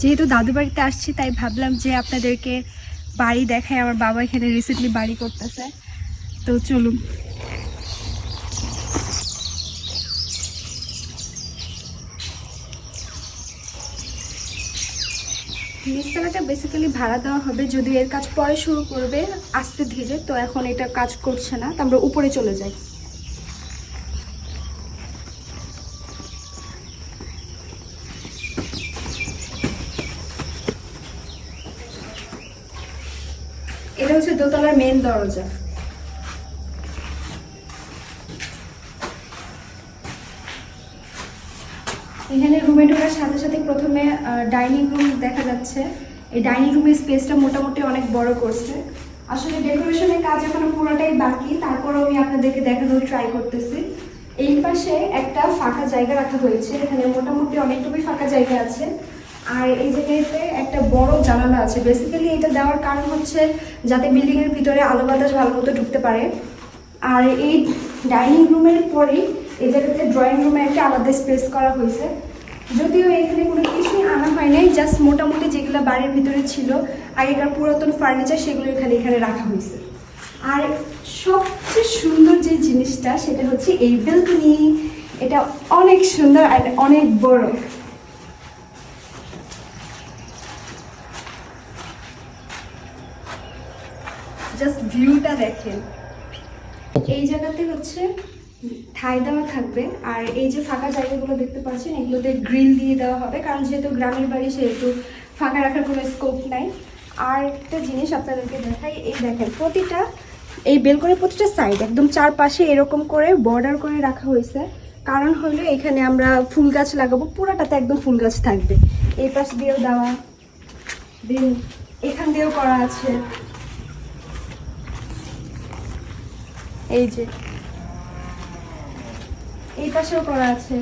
যেহেতু দাদু বাড়িতে আসছি, তাই ভাবলাম যে আপনাদেরকে বাড়ি দেখায় আমার বাবা এখানে রিসেন্টলি বাড়ি করতেছে। তো চলুন। নিচতলাটা বেসিক্যালি ভাড়া দেওয়া হবে, যদি এর কাজ পরে শুরু করবে আস্তে ধীরে। তো এখন এটা কাজ করছে না, তো আমরা উপরে চলে যাই। এটা হচ্ছে দোতলার মেন দরজা। এখানে রুমে ঢোকার সাথে সাথে প্রথমে ডাইনিং রুম দেখা যাচ্ছে। এই ডাইনিং রুমের স্পেসটা মোটামুটি অনেক বড় করছে। আসলে ডেকোরেশনের কাজ এখনও পুরোটাই বাকি, তারপরও আমি আপনাদেরকে দেখানোর ট্রাই করতেছি। এই পাশে একটা ফাঁকা জায়গা রাখা হয়েছে, এখানে মোটামুটি অনেকটুকুই ফাঁকা জায়গা আছে। আর এই জায়গাতে একটা বড় জানালা আছে। বেসিক্যালি এটা দেওয়ার কারণ হচ্ছে যাতে বিল্ডিং এর ভিতরে আলো বাতাস ভালো মতো ঢুকতে পারে। আর এই ডাইনিং রুমের পরেই এই জায়গাতে ড্রয়িং রুমে একটা আলাদা স্পেস করা হয়েছে। যদিও এখানে কোনো কিছুই আনা হয় নাই জাস্ট মোটামুটি যেগুলো বাড়ির ভিতরে ছিল আগেকার পুরাতন ফার্নিচার সেগুলো এখানে এখানে রাখা হয়েছে। আর সবচেয়ে সুন্দর যে জিনিসটা সেটা হচ্ছে এই বেলকনি এটা অনেক সুন্দর আর অনেক বড় জাস্ট ভিউটা দেখেন। এই জায়গাতে হচ্ছে ঠাই দেওয়া থাকবে। আর এই যে ফাঁকা জায়গাগুলো দেখতে পাচ্ছেন, এগুলোতে গ্রিল দিয়ে দেওয়া হবে। কারণ যেহেতু গ্রামের বাড়ি, সেহেতু ফাঁকা রাখার কোনো স্কোপ নাই। আর একটা জিনিস আপনাদেরকে দেখাই, এই দেখেন, প্রতিটা, এই বেলকনির প্রতিটা সাইড একদম চারপাশে এরকম করে বর্ডার করে রাখা হয়েছে। কারণ হলো এখানে আমরা ফুল গাছ লাগাবো, পুরাটাতে একদম ফুল গাছ থাকবে। এই পাশ দিয়েও দেওয়া, দেন এখান দিয়েও করা আছে। এই যে। এই পাশেও করা আছে।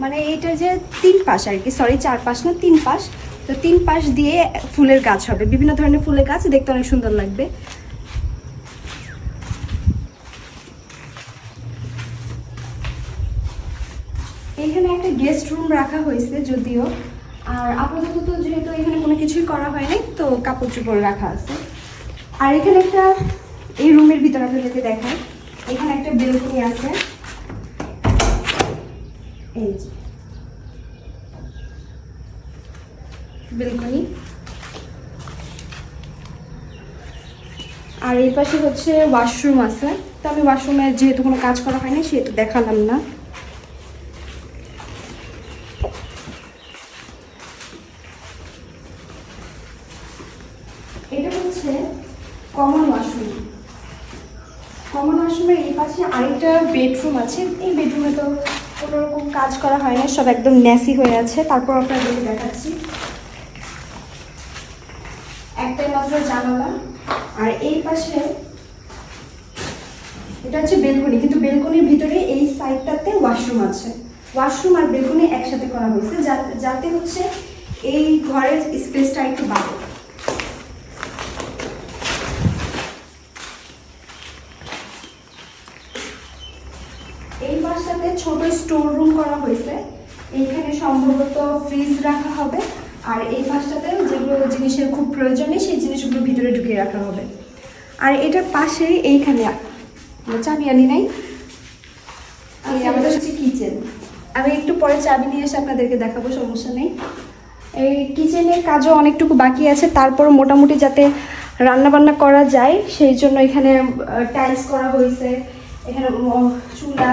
মানে এইটা যে তিন পাশ আর কি সরি চার পাশ না, তিন পাশ। তো তিন পাশ দিয়ে ফুলের গাছ হবে। বিভিন্ন ধরনের ফুলের গাছ, দেখতে অনেক সুন্দর লাগবে। এখানে একটা গেস্ট রুম রাখা হয়েছে যদিও। আর আপাতত তো যেহেতু এখানে কোনো কিছুই করা হয়নি, তো কাপড় চোপড় রাখা আছে। আর এখানে একটা এই রুমের ভিতরে আপনাদেরকে দেখায় এখানে একটা বেলকনি আছে। এই যে। বেলকনি আর এই পাশে হচ্ছে ওয়াশরুম আছে। তো আমি ওয়াশরুমে যেহেতু কোনো কাজ করা হয়নি সেহেতু দেখালাম না। এটা হচ্ছে কমন ওয়াশরুমের এই পাশে আরেকটা বেডরুম আছে। এই বেডরুমে তো কোনো রকম কাজ করা হয় না, সব একদম ন্যাসি হয়ে আছে। তারপর আপনাদেরকে দেখাচ্ছি। একটাই মাত্র জানালা। আর এই পাশে এটা হচ্ছে বেলকনি, কিন্তু বেলকনির ভিতরে এই সাইডটাতে ওয়াশরুম আছে। ওয়াশরুম আর বেলকনি একসাথে করা হয়েছে। যাতে হচ্ছে এই ঘরের স্পেসটা একটু বাড়ে এই পাশটাতে ছোট স্টোর রুম করা হয়েছে এইখানে ফ্রিজ রাখা হবে। আর এই পাশটাতে যেগুলো জিনিসের খুব প্রয়োজন সেই জিনিসগুলো ভিতরে ঢুকিয়ে রাখা হবে। আর এটার পাশে এইখানে চাবি আনি নাই। আমাদের হচ্ছে কিচেন আমি একটু পরে চাবি নিয়ে এসে আপনাদেরকে দেখাবো সমস্যা নেই। এই কিচেনের কাজও অনেকটুকু বাকি আছে তারপর মোটামুটি যাতে রান্না বান্না করা যায় সেই জন্য এখানে টাইলস করা হয়েছে। এখানে চুলা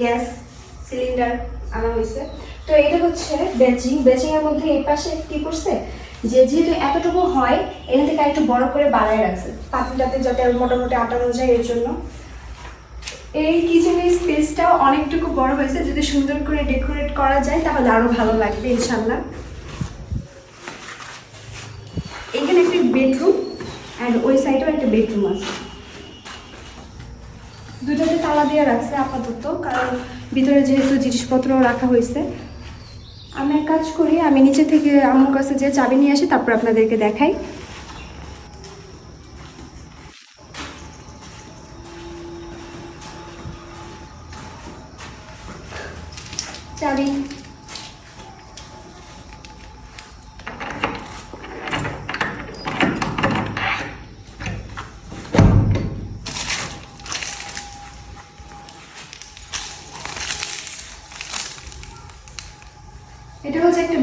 গ্যাস সিলিন্ডার আনা হয়েছে। তো এটা হচ্ছে বেচিং বেচিং এর মধ্যে এই পাশে কি করছে? যে যেহেতু এতটুকু হয়, এখান থেকে একটু বড় করে বাড়ায় রাখছে। পাতিটাতে যাতে মোটামুটি আটানো যায়, এর জন্য। এই কিচেনের স্পেসটাও অনেকটুকু বড় হয়েছে। যদি সুন্দর করে ডেকোরেট করা যায়, তাহলে আরও ভালো লাগবে ইনশাল্লাহ এখানে একটি বেডরুম অ্যান্ড ওই সাইডেও একটা বেডরুম আছে। দুটোতে তালা দিয়ে রাখছে আপাতত, কারণ ভিতরে যেহেতু জিনিসপত্র রাখা হয়েছে। আমি এক কাজ করি, আমি নিচে থেকে আমার কাছে যে চাবি নিয়ে আসি, তারপর আপনাদেরকে দেখাই।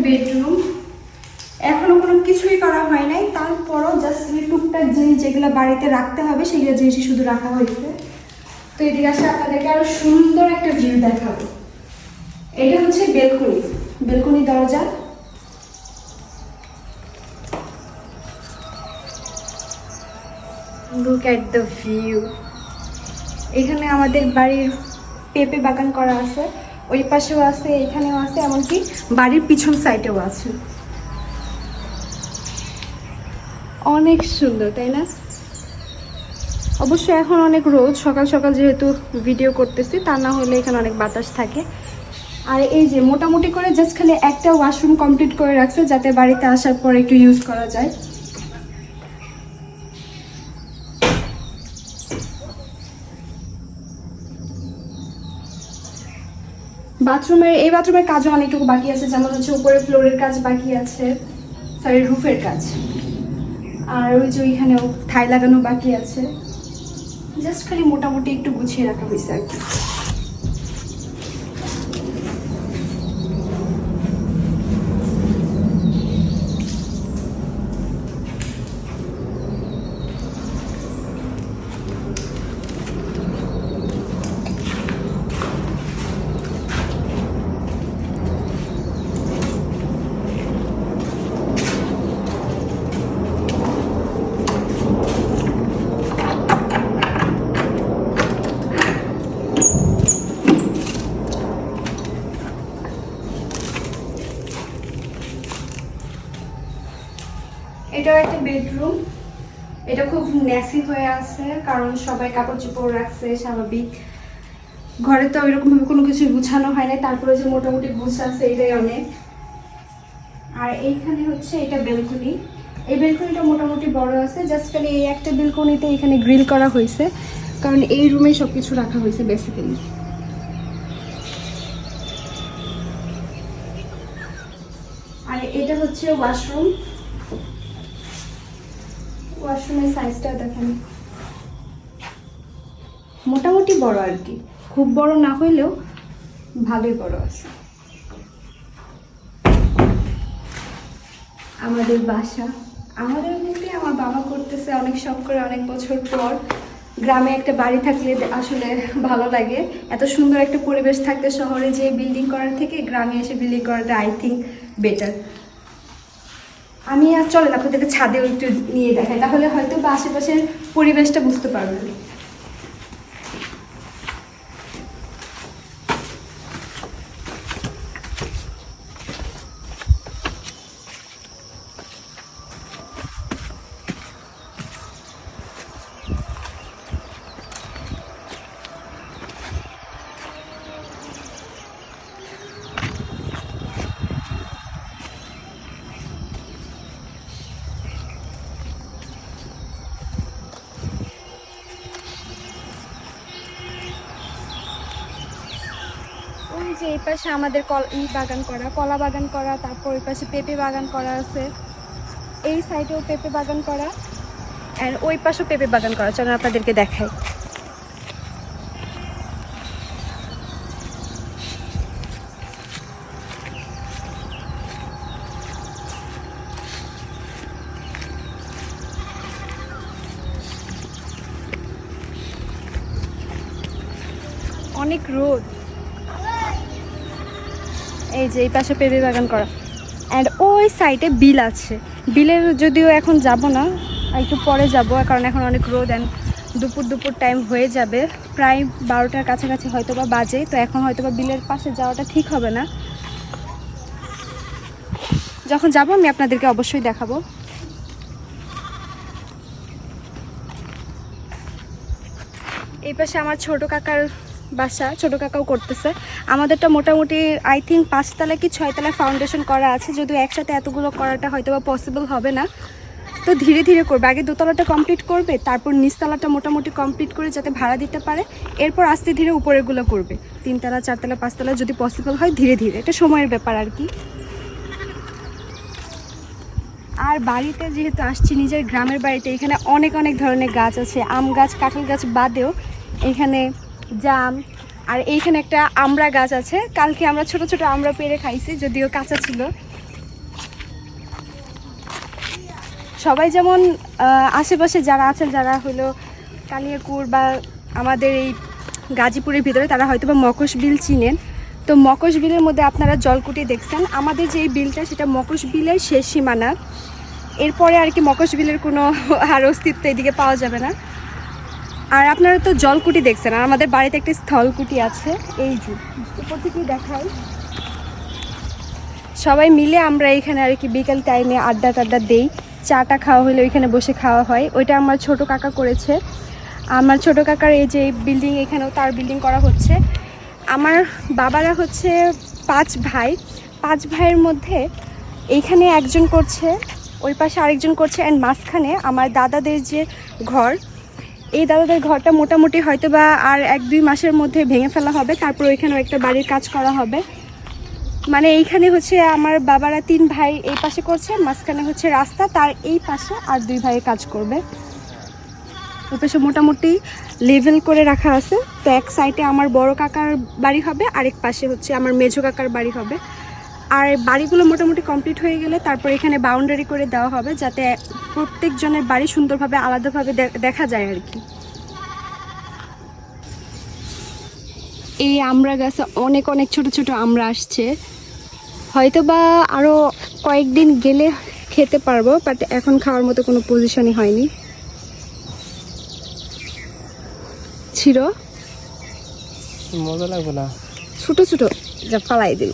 বেডরুম এখনও কোনো কিছুই করা হয় নাই। তারপরও জাস্ট এই টুকটাক জিনিস যেগুলো বাড়িতে রাখতে হবে, সেগুলো জিনিসই শুধু রাখা হয়েছে। তো এদিকে আসে আপনাদেরকে আরও সুন্দর একটা ভিউ দেখাবো। এটা হচ্ছে বেলকনি বেলকনি দরজা। লুক অ্যাট দ্য ভিউ এখানে আমাদের বাড়ির পেঁপে বাগান করা আছে। ওই পাশেও আছে এখানেও আছে, এমনকি বাড়ির পিছন সাইডেও আছে। অনেক সুন্দর, তাই না? অবশ্য এখন অনেক রোদ, সকাল সকাল যেহেতু ভিডিও করতেছি, তা না হলে এখানে অনেক বাতাস থাকে। আর এই যে মোটামুটি করে জাস্ট খালি একটা ওয়াশরুম কমপ্লিট করে রাখছে, যাতে বাড়িতে আসার পর একটু ইউজ করা যায়। বাথরুমের, এই বাথরুমের কাজও অনেকটুকু বাকি আছে, যেমন হচ্ছে উপরে ফ্লোরের কাজ বাকি আছে সরি রুফের কাজ। আর ওই যে ওইখানেও থাই লাগানো বাকি আছে। জাস্ট খালি মোটামুটি একটু গুছিয়ে রাখা হয়েছে আর কি এটাও একটা বেডরুম এটা খুব ন্যাসি হয়ে আছে, কারণ সবাই কাপড় চোপড় রাখছে, স্বাভাবিক। ঘরে তো ওইরকম ভাবে কোনো কিছু গুছানো হয় না তারপরে যে মোটামুটি গুছ আছে, এটাই অনেক। আর এইখানে হচ্ছে এটা বেলকনি। এই বেলকনিটা মোটামুটি বড় আছে, জাস্ট খালি এই একটা বেলকনিতে এখানে গ্রিল করা হয়েছে, কারণ এই রুমে সব কিছু রাখা হয়েছে বেসিক্যালি আর এটা হচ্ছে ওয়াশরুম। ওয়াশরুমের সাইজটা দেখেন। মোটামুটি বড় আর কি। খুব বড় না হইলেও ভালোই বড় আছে। আমাদের বাসা। আমাদের বলতে আমার বাবা করতেছে অনেক শখ করে অনেক বছর পর। গ্রামে একটা বাড়ি থাকলে আসলে ভালো লাগে। এত সুন্দর একটা পরিবেশ থাকতে শহরে যে বিল্ডিং করার থেকে গ্রামে এসে বিল্ডিং করাটা আই থিঙ্ক বেটার আমি আর চলেন আপনাদেরকে ছাদে একটু নিয়ে দেখাই, তাহলে হয়তো বা আশেপাশের পরিবেশটা বুঝতে পারবেন ওই যে এই পাশে আমাদের কল, ই বাগান করা, কলা বাগান করা, তারপর ওই পাশে পেঁপে বাগান করা আছে। এই সাইডেও পেঁপে বাগান করা, আর ওই পাশেও পেঁপে বাগান করা। চলেন আপনাদেরকে দেখাই। অনেক রোদ। এই যে, এই পাশে পেঁপে বাগান করা। অ্যান্ড ওই সাইডে বিল আছে। বিলের যদিও এখন যাব না, একটু পরে যাব, কারণ এখন অনেক রোদ অ্যান্ড দুপুর দুপুর টাইম হয়ে যাবে। প্রায় বারোটার কাছাকাছি হয়তো বা বাজে, তো এখন হয়তো বা বিলের পাশে যাওয়াটা ঠিক হবে না। যখন যাব, আমি আপনাদেরকে অবশ্যই দেখাবো। এই পাশে আমার ছোট কাকার বাসা, ছোট কাকাও করতেছে। আমাদেরটা মোটামুটি আই থিঙ্ক পাঁচতলা কি ছয়তলা ফাউন্ডেশন করা আছে, যদিও একসাথে এতগুলো করাটা হয়তো বা পসিবল হবে না। তো ধীরে ধীরে করবে। আগে দোতলাটা কমপ্লিট করবে, তারপর নিচতলাটা মোটামুটি কমপ্লিট করে যাতে ভাড়া দিতে পারে। এরপর আস্তে ধীরে উপরেগুলো করবে। তিনতলা, চারতলা, পাঁচতলা যদি পসিবল হয়, ধীরে ধীরে। এটা সময়ের ব্যাপার আর কি। আর বাড়িতে যেহেতু আসছি, নিজের গ্রামের বাড়িতে, এখানে অনেক অনেক ধরনের গাছ আছে। আম গাছ, কাঁঠাল গাছ বাদেও এখানে জাম, আর এইখানে একটা আমড়া গাছ আছে। কালকে আমরা ছোট ছোট আমড়া পেরে খাইছি, যদিও কাঁচা ছিল। সবাই যেমন আশেপাশে যারা আছেন, যারা হলো কালিয়াকুর বা আমাদের এই গাজীপুরের ভিতরে, তারা হয়তো বা মকশ বিল চিনেন। তো মকশ বিলের মধ্যে আপনারা জলকুটি দেখছেন। আমাদের যে এই বিলটা, সেটা মকশ বিলের শেষ সীমানা। এরপরে আর কি মকশ বিলের কোনো আর অস্তিত্ব এদিকে পাওয়া যাবে না। আর আপনারা তো জলকুটি দেখছেন, আর আমাদের বাড়িতে একটা স্থলকুটি আছে, এই যে, উপর থেকে দেখাই। সবাই মিলে আমরা এখানে আর কি বিকেল টাইমে আড্ডা টাড্ডা দেই, চাটা খাওয়া হলে ওইখানে বসে খাওয়া হয়। ওইটা আমার ছোট কাকা করেছে। আমার ছোট কাকার এই যে বিল্ডিং এখানেও তার বিল্ডিং করা হচ্ছে। আমার বাবারা হচ্ছে পাঁচ ভাই। পাঁচ ভাইয়ের মধ্যে এইখানে একজন করছে, ওই পাশে আরেকজন করছে অ্যান্ড মাঝখানে আমার দাদাদের যে ঘর এই দাদাদের ঘরটা মোটামুটি হয়তো বা আর এক দুই মাসের মধ্যে ভেঙে ফেলা হবে। তারপর ওইখানেও একটা বাড়ির কাজ করা হবে। মানে এইখানে হচ্ছে আমার বাবারা তিন ভাই এই পাশে করছে, মাঝখানে হচ্ছে রাস্তা, তার এই পাশে আর দুই ভাই কাজ করবে। ওই পাশে মোটামুটি লেভেল করে রাখা আছে। তো এক সাইডে আমার বড় কাকার বাড়ি হবে, আরেক পাশে হচ্ছে আমার মেঝো কাকার বাড়ি হবে। আর বাড়িগুলো মোটামুটি কমপ্লিট হয়ে গেলে তারপর এখানে বাউন্ডারি করে দেওয়া হবে যাতে প্রত্যেকজনের বাড়ি সুন্দরভাবে আলাদাভাবে দেখা যায় আর কি। এই আমড়া গাছে অনেক অনেক ছোট ছোট আমড়া আসছে। হয়তো বা আরও কয়েকদিন গেলে খেতে পারব বাট এখন খাওয়ার মতো কোনো পজিশনই হয়নি। ছিল মজা লাগবে না? ছোট ছোট যা ফালাই দিল।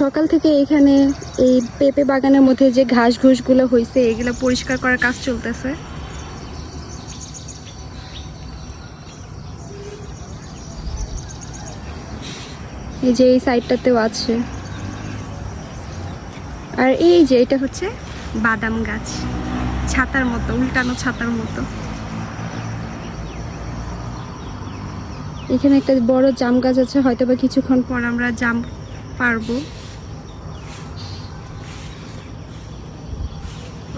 সকাল থেকে এখানে এই পেঁপে বাগানের মধ্যে যে ঘাস ঘুষগুলো হয়েছে এগুলো পরিষ্কার করার কাজ চলতেছে। এই যে এই সাইডটাতেও আছে। আর এই যে এটা হচ্ছে বাদাম গাছ, ছাতার মতো, উল্টানো ছাতার মতো। এখানে একটা বড় জাম গাছ আছে হয়তো বা কিছুক্ষণ পর আমরা জাম পারব।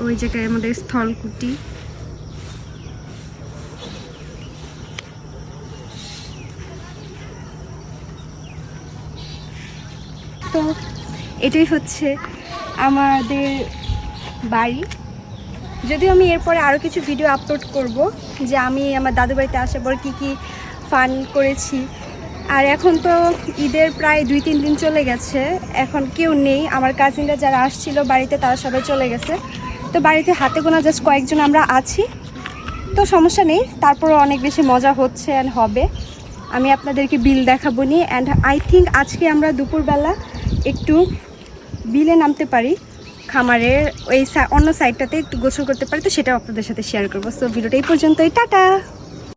ওই জায়গায় আমাদের স্থলকুটি। তো এটাই হচ্ছে আমাদের বাড়ি। যদিও আমি এরপরে আরও কিছু ভিডিও আপলোড করব, যে আমি আমার দাদু বাড়িতে আসার পর কী কী ফান করেছি। আর এখন তো ঈদের প্রায় দুই, তিন দিন চলে গেছে। এখন কেউ নেই। আমার কাজিনরা যারা আসছিল বাড়িতে, তারা সবাই চলে গেছে। তো বাড়িতে হাতে গোনা জাস্ট কয়েকজন আমরা আছি। তো সমস্যা নেই, তারপরও অনেক বেশি মজা হচ্ছে অ্যান্ড হবে। আমি আপনাদেরকে বিল দেখাবো নি অ্যান্ড আই থিঙ্ক আজকে আমরা দুপুরবেলা একটু বিলে নামতে পারি। খামারের ওই অন্য সাইডটাতে একটু গোসল করতে পারি, তো সেটাও আপনাদের সাথে শেয়ার করব। সো ভিডিওটা এই পর্যন্তই, টাটা!